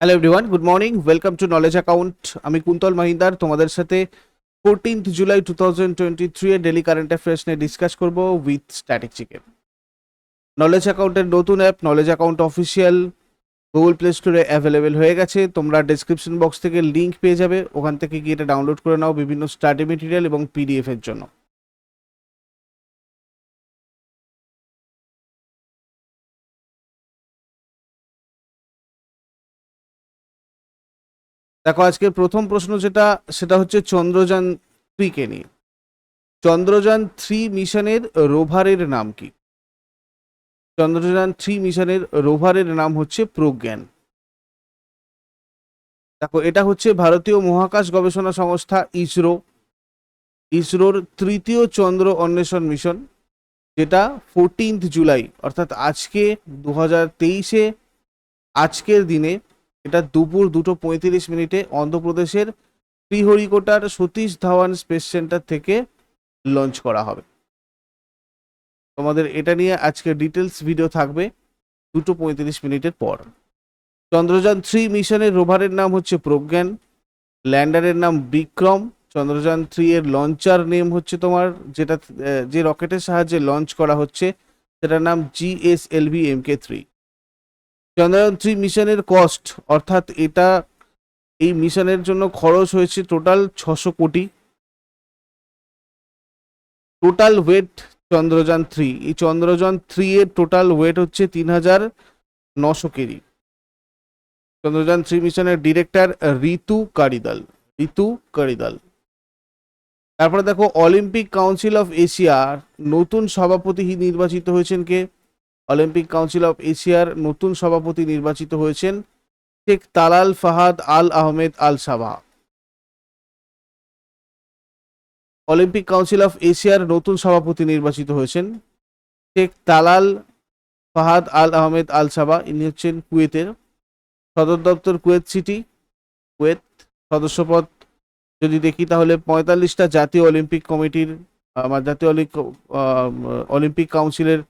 Hello everyone good morning welcome to knowledge account আমি কুন্তল মাহিন্দার, তোমাদের সাথে fourteenth July two thousand twenty three এর daily current affairs নিয়ে discuss করব উইথ স্ট্যাটিক চিকেন নলেজ অ্যাকাউন্টের নতুন app knowledge account official Google Play স্টোরে available হয়ে গেছে। তোমরা ডেসক্রিপশন বক্স থেকে লিঙ্ক পেয়ে যাবে। ওখান থেকে গিয়ে এটা ডাউনলোড করে নাও বিভিন্ন স্টাডি মেটেরিয়াল এবং পিডিএফ এর জন্য। দেখো, আজকের প্রথম প্রশ্ন যেটা, সেটা হচ্ছে চন্দ্রযান থ্রিকে নিয়ে। চন্দ্রযান থ্রি মিশনের রোভারের নাম কি? চন্দ্রযান থ্রি মিশনের রোভারের নাম হচ্ছে প্রজ্ঞান। দেখো, এটা হচ্ছে ভারতীয় মহাকাশ গবেষণা সংস্থা ইসরো। ইসরোর তৃতীয় চন্দ্র অন্বেষণ মিশন, যেটা ফোরটিন্থ জুলাই অর্থাৎ আজকে দু হাজার তেইশে, আজকের দিনে এটা দুপুর দুটো পঁয়ত্রিশ মিনিটে অন্ধ্রপ্রদেশের শ্রীহরিকোটার সতীশ ধাওয়ান স্পেস সেন্টার থেকে লঞ্চ করা হবে। তোমাদের এটা নিয়ে আজকে ডিটেলস ভিডিও থাকবে দুটো পঁয়ত্রিশ মিনিটের পর। চন্দ্রযান থ্রি মিশনের রোভারের নাম হচ্ছে প্রজ্ঞান, ল্যান্ডারের নাম বিক্রম। চন্দ্রযান থ্রি এর লঞ্চার নেম হচ্ছে তোমার যেটা যে রকেটের সাহায্যে লঞ্চ করা হচ্ছে, সেটার নাম GSLV M K three. Chandrayaan three মিশনের কস্ট অর্থাৎ এটা এই মিশনের জন্য খরচ হয়েছে টোটাল ছশো কোটি। টোটাল ওয়েট চন্দ্রযান থ্রি এই চন্দ্রযান থ্রি এর টোটাল ওয়েট হচ্ছে তিন হাজার নশো কেজি। চন্দ্রযান থ্রি মিশনের ডিরেক্টর ঋতু কারিদাল ঋতু কারিদাল। তারপরে দেখো অলিম্পিক কাউন্সিল অফ এশিয়ার নতুন সভাপতি নির্বাচিত হয়েছেন কে? অলিম্পিক কাউন্সিল অফ এশিয়ার নতুন সভাপতি নির্বাচিত হয়েছেন Sheikh Talal Fahad Al Ahmed Al Sabah Olympic council of এশিয়ার নতুন সভাপতি নির্বাচিত হয়েছেন Sheikh Talal Fahad Al Ahmed Al Sabah ইনি হচ্ছেন কুয়েতের সদর দপ্তর কুয়েত সিটি। কুয়েত সদস্যপদ যদি দেখি তাহলে পঁয়তাল্লিশটা জাতীয় অলিম্পিক কমিটির জাতীয় অলিম্পিক কাউন্সিলের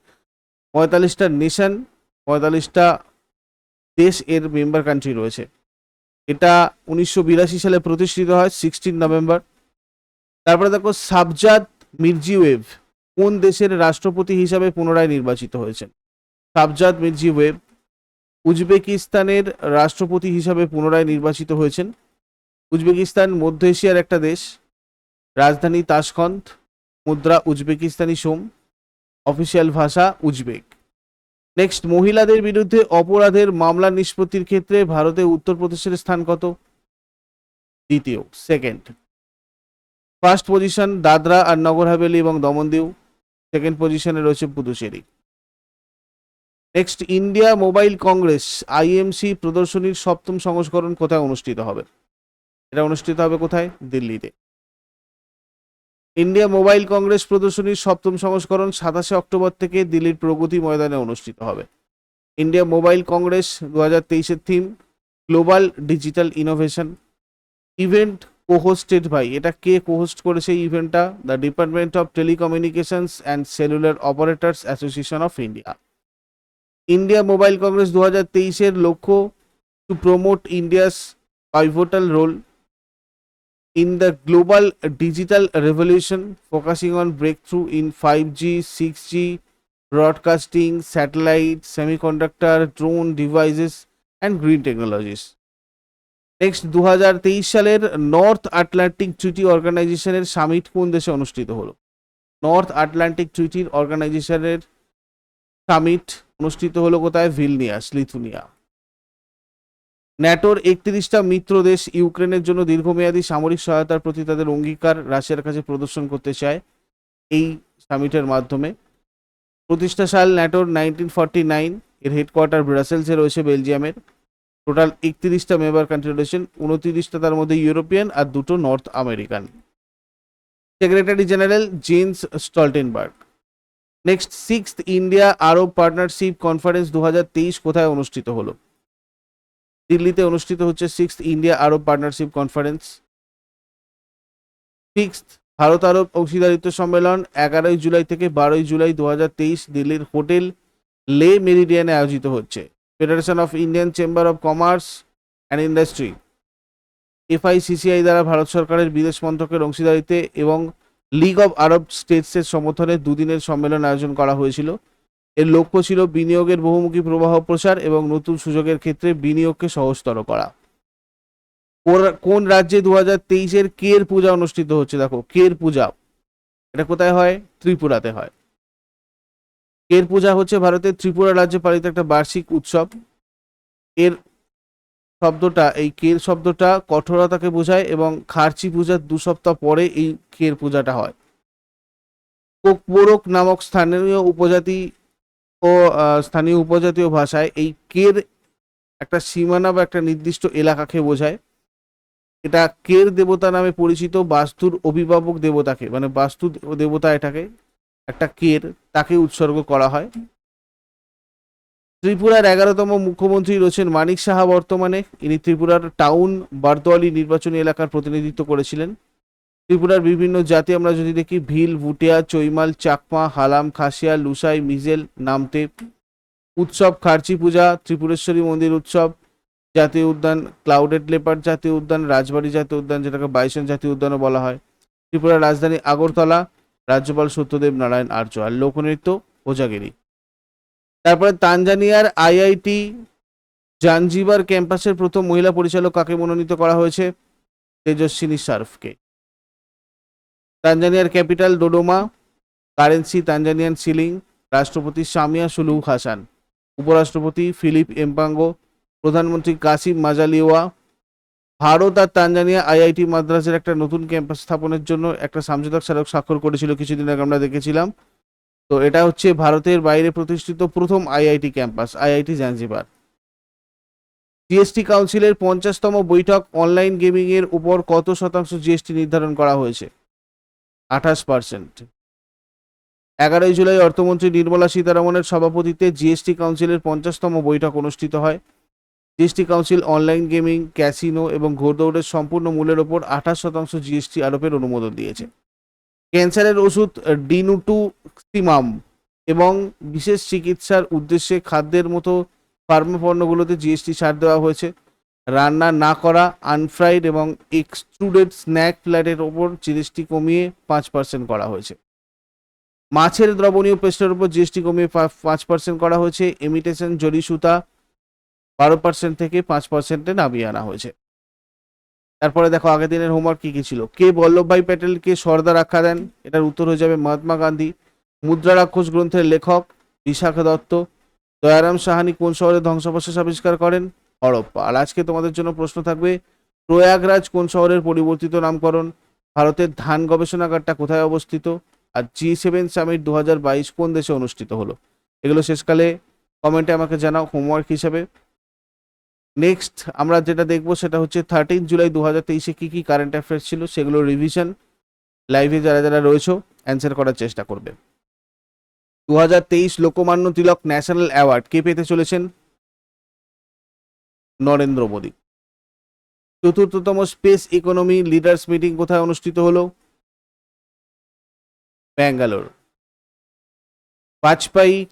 পঁয়তাল্লিশটা নেশন, পঁয়তাল্লিশটা দেশ এর মেম্বার কান্ট্রি রয়েছে। এটা উনিশশো বিরাশি সালে প্রতিষ্ঠিত হয় সিক্সটিন নভেম্বর। তারপরে দেখো, সাবজাদ মির্জিওয়েভ কোন দেশের রাষ্ট্রপতি হিসাবে পুনরায় নির্বাচিত হয়েছেন? সাবজাদ মির্জিওয়েভ উজবেকিস্তানের রাষ্ট্রপতি হিসাবে পুনরায় নির্বাচিত হয়েছেন। উজবেকিস্তান মধ্য এশিয়ার একটা দেশ। রাজধানী তাশখন্দ মুদ্রা উজবেকিস্তানি সোম। অফিসিয়াল ভাষা উজবেক। নেক্সট, মহিলাদের বিরুদ্ধে অপরাধের মামলা নিষ্পত্তির ক্ষেত্রে ভারতে উত্তরপ্রদেশের স্থান কত? দ্বিতীয়। সেকেন্ড, ফার্স্ট পজিশন দাদরা আর নগর হাভেলি এবং দমনদিউ। সেকেন্ড পজিশনে রয়েছে Puducherry. Next, India mobile congress, IMC প্রদর্শনীর সপ্তম সংস্করণ কোথায় অনুষ্ঠিত হবে? এটা অনুষ্ঠিত হবে কোথায়? দিল্লিতে। ইন্ডিয়া মোবাইল কংগ্রেস প্রদর্শনীর সপ্তম সংস্করণ সাতাশে অক্টোবর থেকে দিল্লির প্রগতি ময়দানে অনুষ্ঠিত হবে। ইন্ডিয়া মোবাইল কংগ্রেস দু হাজার তেইশের theme, global digital innovation. Event cohosted by এটা কে কোহোস্ট করেছে ইভেন্টটা? The Department of Telecommunications and Cellular Operators Association of India. India Mobile Congress দু হাজার তেইশের লক্ষ্য to promote India's pivotal role in the global digital revolution, focusing on breakthrough in 5G, 6G, broadcasting, satellite, semiconductor, drone devices, and green technologies. Next দু হাজার তেইশ সালের north Atlantic ট্রিটি অর্গানাইজেশনের summit কোন দেশে অনুষ্ঠিত হলো নর্থ আটলান্টিক ট্রিটি অর্গানাইজেশনের সামিট অনুষ্ঠিত হলো কোথায় ভিলনিয়াস লিথুনিয়া ন্যাটোর একত্রিশটা মিত্র দেশ ইউক্রেনের জন্য দীর্ঘমেয়াদী সামরিক সহায়তার প্রতি তাদের অঙ্গীকার রাশিয়ার কাছে প্রদর্শন করতে চায় এই সামিটের মাধ্যমে। প্রতিষ্ঠা সাল ন্যাটোর নাইনটিন ফর্টি নাইন এর হেডকোয়ার্টার ব্রাসেলসে রয়েছে বেলজিয়ামের। টোটাল একত্রিশটা মেম্বার কান্ট্রি রয়েছেন উনত্রিশটা তার মধ্যে ইউরোপিয়ান আর দুটো North American. Secretary general Jens Stoltenberg. Next six India Arab partnership conference দু হাজার তেইশ কোথায় অনুষ্ঠিত হলো? দিল্লিতে অনুষ্ঠিত হচ্ছে six India Arab partnership conference. Six Bharat আরব অংশীদারিত্ব সম্মেলন, এগারোই জুলাই থেকে বারোই জুলাই দুহাজার তেইশ দিল্লির হোটেল লে মেরিডিয়ানে আয়োজিত হচ্ছে। Federation of Indian Chamber of Commerce and Industry. FICCI দ্বারা ভারত সরকারের বিদেশ মন্ত্রকের অংশীদারিত্বে এবং লিগ অব আরব স্টেটসের সমর্থনে দুদিনের সম্মেলন আয়োজন করা হয়েছিল। এর লক্ষ্য ছিল বিনিয়োগের বহুমুখী প্রবাহ প্রসার এবং নতুন সুযোগের ক্ষেত্রে বিনিয়োগকে সহজতর করা। কোন- রাজ্যে দু হাজার তেইশের কের পূজা অনুষ্ঠিত হচ্ছে? দেখো, কের পূজা। এটা কোথায় হয়? ত্রিপুরাতে হয়। কের পূজা হচ্ছে ভারতের ত্রিপুরা রাজ্যে পালিত একটা বার্ষিক উৎসব। এর শব্দটা, এই কের শব্দটা কঠোরতাকে বোঝায় এবং খার্চি পূজার দু সপ্তাহ পরে এই কের পূজাটা হয়। কোকবোরক নামক স্থানীয় উপজাতি ও স্থানীয় উপজাতীয় ভাষায় এই কের একটা সীমানা বা একটা নির্দিষ্ট এলাকাকে বোঝায়? এটা কের দেবতা নামে পরিচিত, বাস্তুর অভিভাবক দেবতাকে মানে বাস্তু দেবতা এটাকে, একটা কের, তাকে উৎসর্গ করা হয়। ত্রিপুরার এগারোতম মুখ্যমন্ত্রী রয়েছেন মানিক সাহা বর্তমানে। ইনি ত্রিপুরার টাউন বারদোয়ালি নির্বাচনী এলাকার প্রতিনিধিত্ব করেছিলেন। ত্রিপুরার বিভিন্ন জাতি আমরা যদি দেখি, ভিল, ভুটিয়া, চৈমাল, চাকমা, হালাম, খাসিয়া, লুসাই, মিজেল, নামতে উৎসব, খার্চি পূজা, ত্রিপুরেশ্বরী মন্দির উৎসব, জাতীয় উদ্যান, ক্লাউডেড লেপার্ড জাতীয় উদ্যান, রাজবাড়ি জাতীয় উদ্যান, যেটাকে বাইসন জাতীয় উদ্যানও বলা হয়। ত্রিপুরার রাজধানী আগরতলা, রাজ্যপাল সত্যদেব নারায়ণ আর্য আর লোকনৃত্য ওজাগিরি। তারপরে তানজানিয়ার আইআইটি জাঞ্জিবার ক্যাম্পাসের প্রথম মহিলা পরিচালক কাকে মনোনীত করা হয়েছে? তেজস্বিনী সার্ফকে। তানজানিয়ার capital Dodoma, currency Tanzanian shilling, রাষ্ট্রপতি সামিয়া সুলুক হাসান, উপরাষ্ট্রপতি ফিলিপ এমপাঙ্গো, প্রধানমন্ত্রী কাসিম মাজালিওয়া, ভারত আর তানজানিয়া আইআইটি মাদ্রাসের একটা নতুন ক্যাম্পাস স্থাপনের জন্য একটা সমঝোতা স্মারক স্বাক্ষর করেছিল কিছুদিন আগে আমরা দেখেছিলাম। তো এটা হচ্ছে ভারতের বাইরে প্রতিষ্ঠিত প্রথম IIT campus, IIT Zanzibar. GST কাউন্সিলের পঞ্চাশতম বৈঠক অনলাইন গেমিংয়ের উপর কত শতাংশ জিএসটি নির্ধারণ করা হয়েছে? আঠাশ পার্সেন্ট। এগারোই জুলাই অর্থমন্ত্রী নির্মলা সীতারামনের সভাপতিত্বে জিএসটি কাউন্সিলের পঞ্চাশতম বৈঠক অনুষ্ঠিত হয়। GST council online gaming, casino এবং ঘোড়দৌড়ের সম্পূর্ণ মূল্যের ওপর আঠাশ শতাংশ জিএসটি আরোপের অনুমোদন দিয়েছে। ক্যান্সারের ওষুধ ডিনুটুক্সিমাম এবং বিশেষ চিকিৎসার উদ্দেশ্যে খাদ্যের মতো ফার্মা পণ্যগুলোতে জিএসটি ছাড় দেওয়া হয়েছে। রান্না না করা আনফ্রাইড এবং এক্সট্রুডেড স্ন্যাক ফ্ল্যাটের ওপর জিএসটি কমিয়ে পাঁচ পার্সেন্ট করা হয়েছে। মাছের দ্রবণীয় পেস্টের উপর জিএসটি কমিয়ে পাঁচ পার্সেন্ট করা হয়েছে। ইমিটেশন জরি সুতা বারো পার্সেন্ট থেকে পাঁচ পার্সেন্টে নামিয়ে আনা হয়েছে। তারপরে দেখো, আগের দিনের হোমওয়ার্ক কি কি ছিল? কে বল্লভভাই প্যাটেলকে সর্দার আখ্যা দেন? এটার উত্তর হয়ে যাবে মহাত্মা গান্ধী। মুদ্রা রাক্ষস গ্রন্থের লেখক বিশাখা দত্ত। দয়ারাম সাহানি কোন শহরে ধ্বংসাবশেষ আবিষ্কার করেন? হরপ্পা। আর আজকে তোমাদের জন্য প্রশ্ন থাকবে, প্রয়াগরাজ কোন শহরের পরিবর্তিত নামকরণ? ভারতের ধান গবেষণাগারটা কোথায় অবস্থিত? আর জি সেভেন সামিট দু হাজার বাইশ কোন দেশে অনুষ্ঠিত হলো? এগুলো শেষকালে কমেন্টে আমাকে জানাও হোমওয়ার্ক হিসেবে। নেক্সট আমরা যেটা দেখব সেটা হচ্ছে থার্টিন জুলাই দু হাজার তেইশে কী কী কারেন্ট অ্যাফেয়ার্স ছিল সেগুলো রিভিশন লাইভে যারা যারা রয়েছে অ্যান্সার করার চেষ্টা করবে। দু হাজার তেইশ লোকমান্য তিলক ন্যাশনাল অ্যাওয়ার্ড কে পেতে চলেছেন? নরেন্দ্র মোদী। চতুর্থতম স্পেস ইকোনমি লিডার্স মিটিং কোথায় অনুষ্ঠিত হলো? Bangalore. Vajpayee,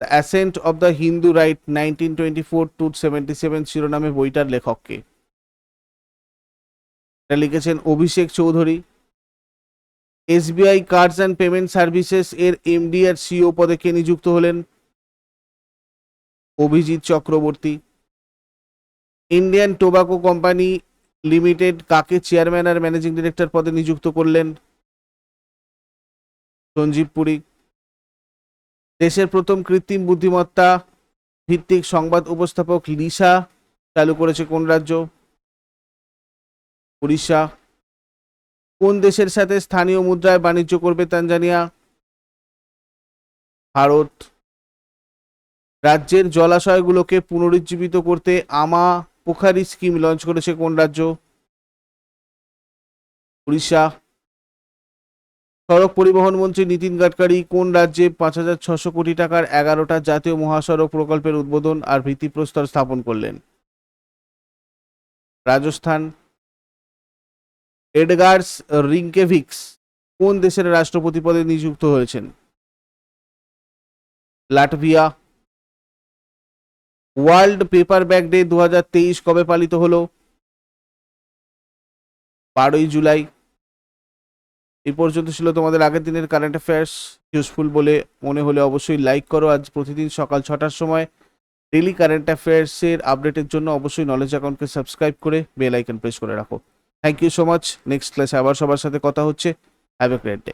the Ascent of the Hindu Right nineteen twenty four to seventy seven শিরোনামে বইটার লেখককে। এটা লিখেছেন Abhishek Choudhary. SBI cards and payment services এর এমডি আর সিও পদে কে নিযুক্ত হলেন? Abhijit Chakraborty. Indian Tobacco Company Limited কাকে চেয়ারম্যান আর ম্যানেজিং ডিরেক্টর পদে নিযুক্ত করলেন? সঞ্জীব পুরী। দেশের প্রথম কৃত্রিম বুদ্ধিমত্তা ভিত্তিক সংবাদ উপস্থাপক লিসা চালু করেছে কোন রাজ্য? উড়িষ্যা। কোন দেশের সাথে স্থানীয় মুদ্রায় বাণিজ্য করবে তানজানিয়া? ভারত। রাজ্যের জলাশয়গুলোকে পুনরুজ্জীবিত করতে আমা পোখারি স্কিম লঞ্চ করেছে কোন রাজ্য? উড়িষ্যা। সড়ক পরিবহন মন্ত্রী নীতিন গাডকারি, কোন রাজ্যে পাঁচ হাজার ছশো কোটি টাকার এগারোটা জাতীয় মহাসড়ক প্রকল্পের উদ্বোধন আর ভিত্তিপ্রস্তর স্থাপন করলেন? রাজস্থান। এডগার্স রিঙ্কেভিক্স, কোন দেশের রাষ্ট্রপতি পদে নিযুক্ত হয়েছেন? Latvia. World paper bag day দু হাজার তেইশ কবে পালিত হলো? বারোই জুলাই। এই পর্যন্ত ছিল তোমাদের আগের দিনের কারেন্ট অ্যাফেয়ার্স ইউজফুল বলে মনে হলে অবশ্যই লাইক করো। আজ প্রতিদিন সকাল ছটার সময় ডেলি কারেন্ট অ্যাফেয়ার্সের আপডেটের জন্য অবশ্যই নলেজ অ্যাকাউন্টকে সাবস্ক্রাইব করে বেল আইকন প্রেস করে রাখো। Thank you so much next ক্লাসে আবার সবার সাথে কথা হচ্ছে। Have a great day